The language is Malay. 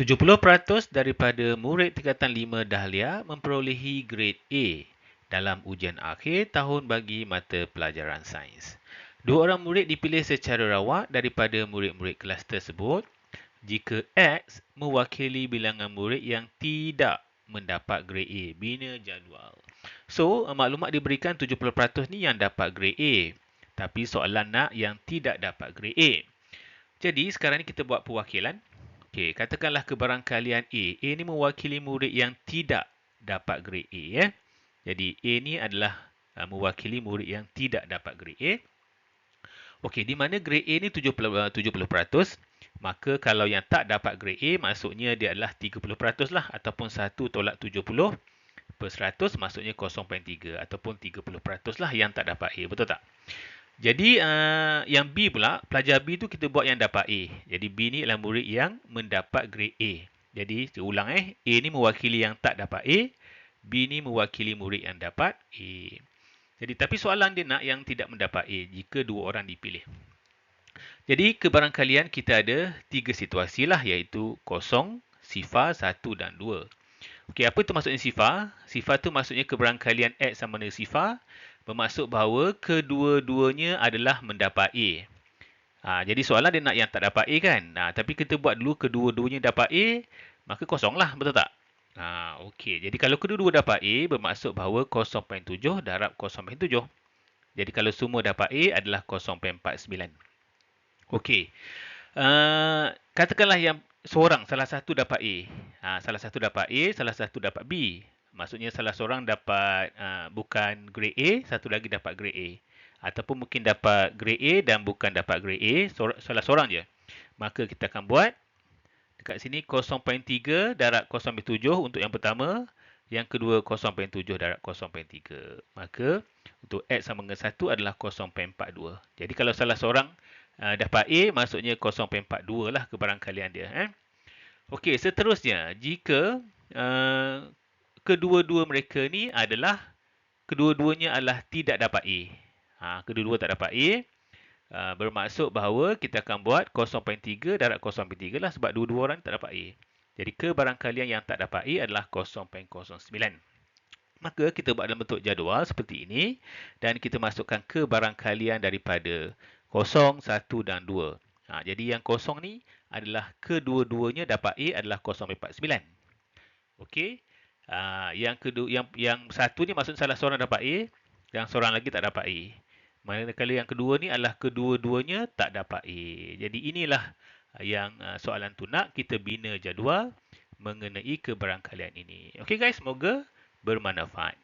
70% daripada murid tingkatan 5 Dahlia memperolehi grade A dalam ujian akhir tahun bagi mata pelajaran sains. Dua orang murid dipilih secara rawat daripada murid-murid kelas tersebut jika X mewakili bilangan murid yang tidak mendapat grade A. Bina jadual. So, maklumat diberikan 70% ni yang dapat grade A. Tapi soalan nak yang tidak dapat grade A. Jadi, sekarang ni kita buat perwakilan. Okey, katakanlah kebarangkalian A. A ni mewakili murid yang tidak dapat grade A. Ya? Jadi, A ni adalah uh, mewakili murid yang tidak dapat grade A. Okey, di mana grade A ni 70%, uh, 70%, maka kalau yang tak dapat grade A, maksudnya dia adalah 30% lah. Ataupun 1 tolak 70 per 100, maksudnya 0.3. Ataupun 30% lah yang tak dapat A. Betul tak? Jadi uh, yang B pula, pelajar B tu kita buat yang dapat A. Jadi B ni adalah murid yang mendapat grade A. Jadi saya ulang eh, A ni mewakili yang tak dapat A, B ni mewakili murid yang dapat A. Jadi tapi soalan dia nak yang tidak mendapat A jika dua orang dipilih. Jadi kebarangkalian kita ada tiga situasi lah iaitu kosong, sifar, satu dan dua. Okey, apa itu maksudnya sifar? Sifar tu maksudnya kebarangkalian X sama dengan sifar bermaksud bahawa kedua-duanya adalah mendapat A. Ha, jadi soalan dia nak yang tak dapat A kan? Ha, tapi kita buat dulu kedua-duanya dapat A, maka kosonglah, betul tak? Ha, Okey, jadi kalau kedua-dua dapat A, bermaksud bahawa 0.7 darab 0.7. Jadi kalau semua dapat A adalah 0.49. Okey, uh, katakanlah yang seorang, salah satu dapat A. Ha, salah satu dapat A, salah satu dapat B. Maksudnya salah seorang dapat uh, bukan grade A, satu lagi dapat grade A. Ataupun mungkin dapat grade A dan bukan dapat grade A, salah seorang je. Maka kita akan buat dekat sini 0.3 darab 0.7 untuk yang pertama. Yang kedua 0.7 darab 0.3. Maka untuk X sama dengan 1 adalah 0.42. Jadi kalau salah seorang uh, dapat A, maksudnya 0.42 lah kebarangkalian dia. Eh? Okey, seterusnya jika uh, kedua-dua mereka ni adalah kedua-duanya adalah tidak dapat A. Ha, kedua-dua tak dapat A. Uh, bermaksud bahawa kita akan buat 0.3 darab 0.3 lah sebab dua-dua orang tak dapat A. Jadi kebarangkalian yang tak dapat A adalah 0.09. Maka kita buat dalam bentuk jadual seperti ini dan kita masukkan kebarangkalian daripada 0, 1 dan 2. Ha, jadi yang kosong ni adalah kedua-duanya dapat A adalah 0.49. Okey. Uh, yang kedua yang yang satu ni maksud salah seorang dapat A, yang seorang lagi tak dapat A. Manakala yang kedua ni adalah kedua-duanya tak dapat A. Jadi inilah yang uh, soalan tu nak kita bina jadual mengenai keberangkalian ini. Okey guys, semoga bermanfaat.